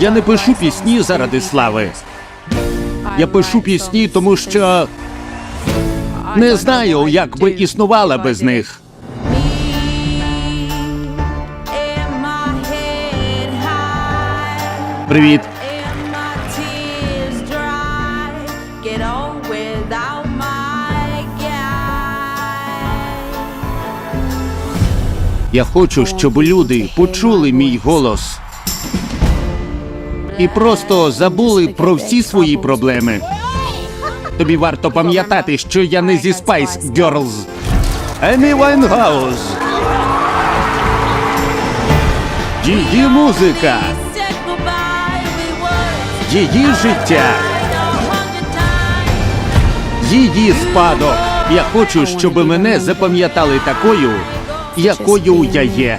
Я не пишу пісні заради слави. Я пишу пісні, тому що не знаю, як би існувала без них. Привіт. Я хочу, щоб люди почули мій голос і просто забули про всі свої проблеми. Тобі варто пам'ятати, що я не зі Spice Girls. Емі Вайнгаус. Її музика, її життя, її спадок. Я хочу, щоб мене запам'ятали такою, якою я є.